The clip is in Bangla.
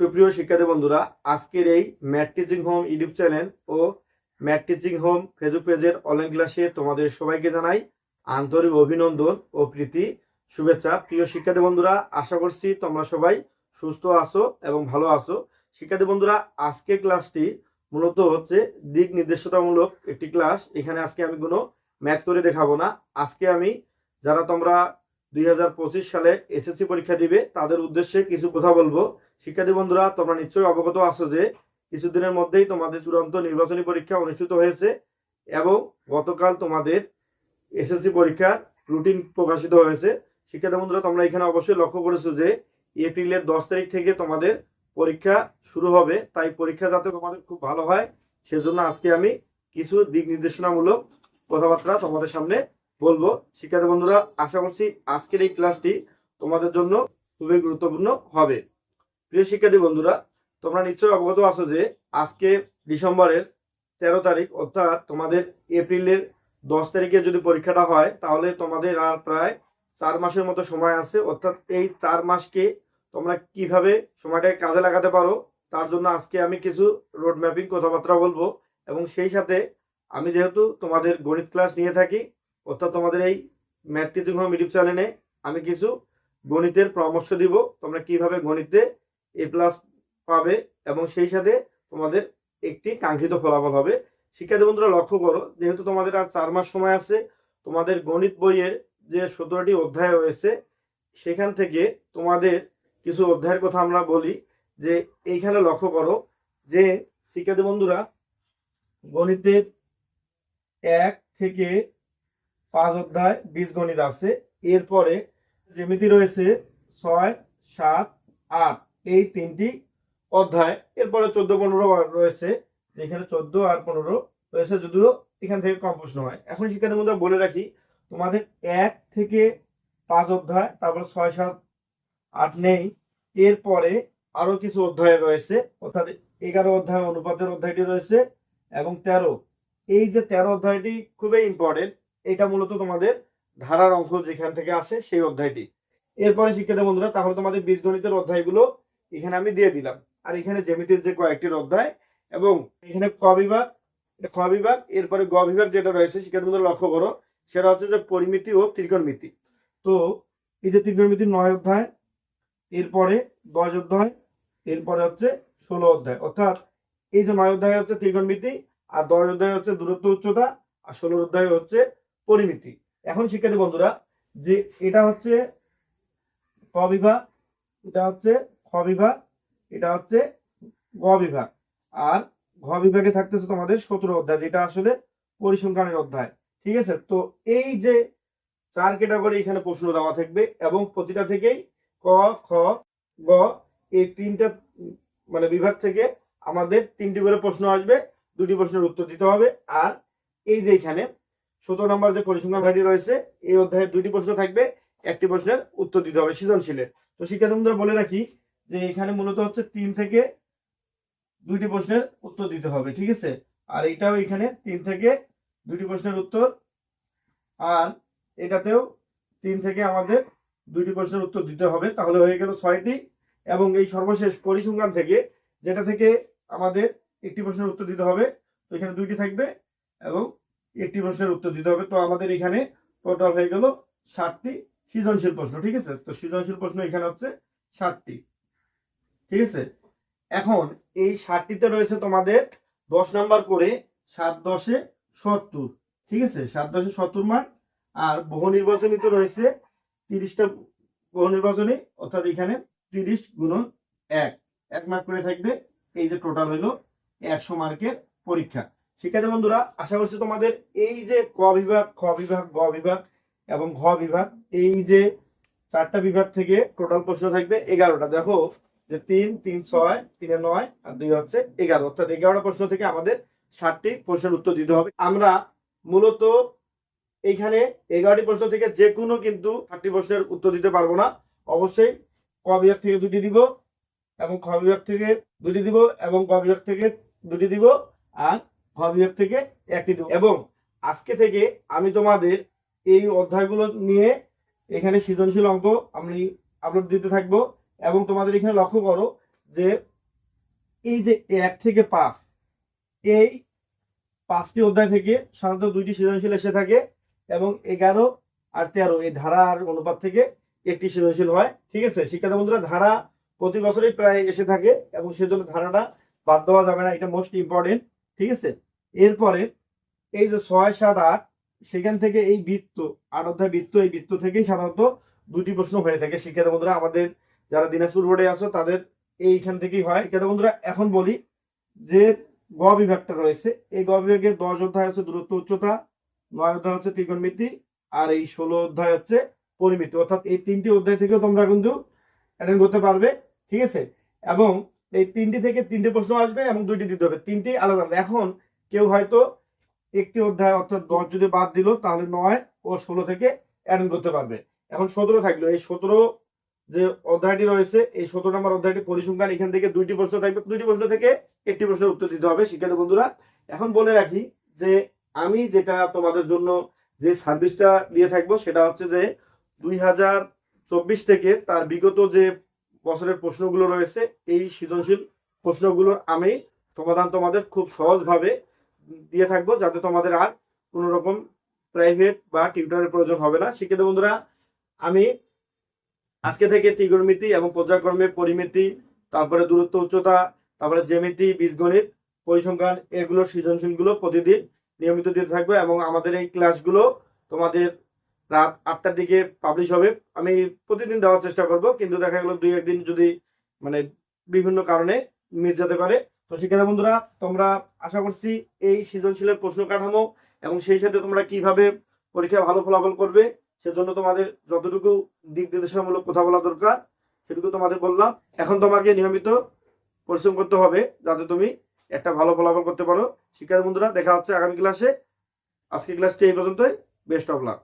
সুপ্রিয় শিক্ষার্থী বন্ধুরা, আজকের এই math teaching home YouTube channel ও ম্যাট টিচিং হোম ফেসবুক পেজের অনলাইন ক্লাসে তোমাদের সবাইকে জানাই আন্তরিক অভিনন্দন ও প্রীতি, শুভেচ্ছা। প্রিয় শিক্ষার্থী বন্ধুরা, আশা করছি তোমরা সবাই সুস্থ আছো এবং ভালো আছো। শিক্ষার্থী বন্ধুরা, আজকের ক্লাসটি মূলত হচ্ছে দিক নির্দেশতামূলক একটি ক্লাস এখানে আজকে আমি কোনো ম্যাথ করে দেখাবো না। আজকে আমি, যারা তোমরা দুই হাজার পঁচিশ সালে এসএসসি পরীক্ষা দিবে। তাদের উদ্দেশ্যে কিছু কথা বলব। শিক্ষার্থী বন্ধুরা, তোমরা নিশ্চয়ই অবগত আছো যে কিছুদিনের মধ্যেই তোমাদের চূড়ান্ত নির্বাচনী পরীক্ষা অনুষ্ঠিত হয়েছে এবং গতকাল তোমাদের এসএসসি পরীক্ষার রুটিন প্রকাশিত হয়েছে। শিক্ষার্থী বন্ধুরা, তোমরা এখানে অবশ্যই লক্ষ্য করেছ যে এপ্রিলের দশ তারিখ থেকে তোমাদের পরীক্ষা শুরু হবে। তাই পরীক্ষা যাতে তোমাদের খুব ভালো হয়, সেজন্য আজকে আমি কিছু দিক নির্দেশনামূলক কথাবার্তা তোমাদের সামনে বলব, শিক্ষার্থী বন্ধুরা, আশা করছি আজকের এই ক্লাসটি তোমাদের জন্য খুবই গুরুত্বপূর্ণ হবে। প্রিয় শিক্ষার্থী বন্ধুরা, তোমরা নিশ্চয়ই অবগত আছো যে আজকে ডিসেম্বরের তেরো তারিখ, অর্থাৎ তোমাদের এপ্রিলের দশ তারিখে যদি পরীক্ষাটা হয়, তাহলে তোমাদের আর প্রায় চার মাসের মতো সময় আছে। অর্থাৎ এই চার মাসকে তোমরা কীভাবে সময়টাকে কাজে লাগাতে পারো, তার জন্য আজকে আমি কিছু রোড ম্যাপিং কথাবার্তা বলব। এবং সেই সাথে আমি যেহেতু তোমাদের গণিত ক্লাস নিয়ে থাকি অর্থাৎ তোমাদের এই ম্যাথ টিচিং হোম ইউটিউব চ্যানেলে আমি কিছু গণিতের পরামর্শ দিব, তোমরা কীভাবে গণিতে এ প্লাস পাবে এবং সেই সাথে তোমাদের একটি কাঙ্ক্ষিত ফলাফল হবে। শিক্ষার্থী বন্ধুরা, লক্ষ্য করো, যেহেতু তোমাদের আর চার মাস সময় আছে, তোমাদের গণিত বইয়ের যে সতেরোটি অধ্যায় রয়েছে, সেখান থেকে তোমাদের কিছু অধ্যায়ের কথা আমরা বলি, যে এইখানে লক্ষ্য করো যে শিক্ষার্থী বন্ধুরা, গণিতের এক থেকে পাঁচ অধ্যায় বীজগণিত আছে। এরপরে জ্যামিতি রয়েছে ছয়, সাত, আট। এই তিনটি অধ্যায়, এরপরে চোদ্দ, পনেরো রয়েছে। যেখানে চোদ্দ আর পনেরো রয়েছে, যদিও এখান থেকে কম প্রশ্ন হয়। এখন শিক্ষার্থী বন্ধুরা, বলে রাখি, তোমাদের এক থেকে পাঁচ অধ্যায়, তারপর ছয়, সাত, আট নেই। এরপরে আরও কিছু অধ্যায় রয়েছে, অর্থাৎ এগারো অধ্যায়, অনুপাতের অধ্যায়টি রয়েছে, এবং তেরো। এই যে তেরো অধ্যায়টি খুবই ইম্পর্টেন্ট এটা মূলত তোমাদের ধারার অঙ্ক যেখান থেকে আসে সেই অধ্যায়টি। এরপরে শিক্ষার্থী বন্ধুরা, তাহলে তোমাদের বীজগণিতের অধ্যায়গুলো এখানে আমি দিয়ে দিলাম। আর এখানে জ্যামিতির যে কয়েকটির অধ্যায় এবং এখানে ক বিভাগ, এটা বিভাগ, এরপরে গ বিভাগ যেটা রয়েছে, শিক্ষার্থী বন্ধুরা লক্ষ্য করো, সেটা হচ্ছে যে পরিমিতি ও ত্রিকোণমিতি। তো এই যে ত্রিকোণমিতির নয় অধ্যায়, এরপরে দশ অধ্যায়, এরপরে হচ্ছে ষোলো অধ্যায়। অর্থাৎ এই যে নয় অধ্যায় হচ্ছে ত্রিকোণমিতি, আর দশ অধ্যায় হচ্ছে দূরত্ব উচ্চতা, আর ষোলো অধ্যায় হচ্ছে পরিমিতি। এখন শিক্ষার্থী বন্ধুরা, যে এটা হচ্ছে ক বিভাগ, এটা হচ্ছে খ বিভাগ, এটা হচ্ছে গ বিভাগ। আর ঘ বিভাগে থাকতেছে তোমাদের সতেরো অধ্যায়, যেটা আসলে পরিসংখ্যানের অধ্যায়, ঠিক আছে? তো এই যে চার ক্যাটাগরি এখানে প্রশ্ন দেওয়া থাকবে এবং প্রতিটা থেকেই ক, খ, গ, এই তিনটা মানে বিভাগ থেকে আমাদের তিনটি করে প্রশ্ন আসবে, দুটি প্রশ্নের উত্তর দিতে হবে। আর এই যে এখানে সতেরো নম্বর যে পরিসংখ্যান ঘাটি রয়েছে, এই অধ্যায়ে দুইটি প্রশ্ন থাকবে। একটি প্রশ্নের উত্তর দিতে হবে সৃজনশীলের। তো শিক্ষার্থী বন্ধুরা বলে রাখি যে এখানে মূলত হচ্ছে তিন থেকে দুইটি প্রশ্নের উত্তর দিতে হবে, ঠিক আছে? আর এটাও এখানে তিন থেকে দুইটি প্রশ্নের উত্তর। আর এটাতেও তিন থেকে আমাদের দুইটি প্রশ্নের উত্তর দিতে হবে। তাহলে হয়ে গেল ছয়টি এবং এই সর্বশেষ পরিসংখ্যান থেকে যেটা থেকে আমাদের একটি প্রশ্নের উত্তর দিতে হবে, তো এখানে দুইটি থাকবে এবং একটি প্রশ্নের উত্তর দিতে হবে। তো আমাদের এখানে টোটাল হয়ে গেল ষাটটি সৃজনশীল প্রশ্ন, ঠিক আছে? তো সৃজনশীল প্রশ্ন এখানে হচ্ছে ষাটটি, ঠিক আছে? এখন এই ষাটটিতে রয়েছে তোমাদের দশ নাম্বার করে সাত দশে সত্তর, ঠিক আছে? সাত দশে সত্তর মার্ক আর বহু নির্বাচনীতে রয়েছে তিরিশটা বহু নির্বাচনী, অর্থাৎ এখানে তিরিশ গুণন এক এক মার্ক করে থাকবে। এই যে টোটাল হলো একশো মার্কের পরীক্ষা। শিক্ষার্থী বন্ধুরা, আশা করছি তোমাদের এই যে ক বিভাগ, খ বিভাগ, গ বিভাগ এবং ঘ বিভাগ, এই যে চারটা বিভাগ থেকে টোটাল প্রশ্ন থাকবে এগারোটা। দেখো যে তিন তিন, ছয়, তিনে নয় আর দুই হচ্ছে এগারো। অর্থাৎ এগারোটা প্রশ্ন থেকে আমাদের ষাটটি প্রশ্নের উত্তর দিতে হবে। আমরা মূলত এইখানে এগারোটি প্রশ্ন থেকে যে কোনো কিন্তু ষাটটি প্রশ্নের উত্তর দিতে পারব না। অবশ্যই ক বিভাগ থেকে দুটি দিব এবং খ বিভাগ থেকে দুটি দিব এবং ক বিভাগ থেকে দুটি দিব। আর বিভাগ থেকে একটি দিব। এবং আজকে থেকে আমি তোমাদের এই অধ্যায়গুলো নিয়ে এখানে সৃজনশীল অঙ্ক আমি আপলোড দিতে থাকব এবং তোমাদের এখানে লক্ষ্য করো যে এই যে এক থেকে পাঁচ, এই পাঁচটি অধ্যায় থেকে সাধারণত দুইটি সৃজনশীল এসে থাকে এবং এগারো আর তেরো, এই ধারা আর অনুপাত থেকে একটি সৃজনশীল হয়, ঠিক আছে? শিক্ষার্থী বন্ধুরা, ধারা প্রতি বছরই প্রায় এসে থাকে এবং সেজন্য ধারাটা বাদ দেওয়া যাবে না, এটা মোস্ট ইম্পর্টেন্ট ঠিক আছে? এরপরে এই যে ছয়, সাত, আট, সেখান থেকে এই বৃত্ত, আট অধ্যায় বৃত্ত, এই বৃত্ত থেকেই সাধারণত দুটি প্রশ্ন হয়ে থাকে। শিক্ষার্থী বন্ধুরা, আমাদের যারা দিনাজপুর বোর্ডে আছো, তাদের এইখান থেকেই হয়। শিক্ষার্থী বন্ধুরা, এখন বলি যে গ বিভাগটা রয়েছে। এই গ বিভাগের দশ অধ্যায় হচ্ছে দূরত্ব, উচ্চতা, নয় অধ্যায় হচ্ছে ত্রিকোণমিতি, আর এই ষোলো অধ্যায় হচ্ছে পরিমিতি। অর্থাৎ এই তিনটি অধ্যায় থেকেও তোমরা কিন্তু অ্যাটেন্ড করতে পারবে, ঠিক আছে? এবং এই তিনটি থেকে তিনটি প্রশ্ন আসবে এবং দুইটি দিতে হবে। তিনটি আলাদা আলাদা। এখন কেউ হয়তো একটি অধ্যায় অর্থাৎ দশ যদি বাদ দিল, তাহলে নয় ও ষোলো থেকে অ্যাটেন্ড করতে পারবে। এখন সতেরো থাকল। এই সতেরো যে অধ্যায়টি রয়েছে, এই সতেরো নম্বর অধ্যায়টি পরিসংখ্যান, এখান থেকে দুইটি প্রশ্ন থাকবে। দুইটি প্রশ্ন থেকে একটি প্রশ্নের উত্তর দিতে হবে শিক্ষার্থী বন্ধুরা। এখন বলে রাখি যে আমি যেটা তোমাদের জন্য যে সার্ভিসটা দিয়ে থাকব, সেটা হচ্ছে যে দুই হাজার চব্বিশ থেকে তার বিগত যে বছরের প্রশ্নগুলো রয়েছে, এই সৃজনশীল প্রশ্নগুলোর আমি সমাধান তোমাদের খুব সহজভাবে দিয়ে থাকব যাতে তোমাদের আর কোনো রকম প্রাইভেট বা টিউটরের প্রয়োজন হবে না। শিক্ষিত বন্ধুরা, আমি আজকে থেকে ত্রিগোণমিতি এবং পর্যায়ক্রমে পরিমিতি, তারপরে দূরত্ব, উচ্চতা, তারপরে জ্যামিতি, বীজগণিত, পরিসংখ্যান, এগুলো সৃজনশীলগুলো প্রতিদিন নিয়মিত দিতে থাকবে এবং আমাদের এই ক্লাসগুলো তোমাদের রাত আটটার দিকে পাবলিশ হবে। আমি প্রতিদিন দেওয়ার চেষ্টা করব, কিন্তু দেখা গেল দুই একদিন যদি মানে বিভিন্ন কারণে মিস যেতে পারে তো শিক্ষার্থী বন্ধুরা, তোমরা আশা করছি এই সৃজনশীলের প্রশ্ন কাঠামো এবং সেই সাথে তোমরা কীভাবে পরীক্ষায় ভালো ফলাফল করবে, সেজন্য তোমাদের যতটুকু দিক নির্দেশনামূলক কথা বলা দরকার, সেটুকু তোমাদের বললাম। এখন তোমাকে নিয়মিত পরিশ্রম করতে হবে যাতে তুমি একটা ভালো ফলাফল করতে পারো। শিক্ষার্থী বন্ধুরা, দেখা হচ্ছে আগামী ক্লাসে আজকে ক্লাসটি এই পর্যন্তই। Best of luck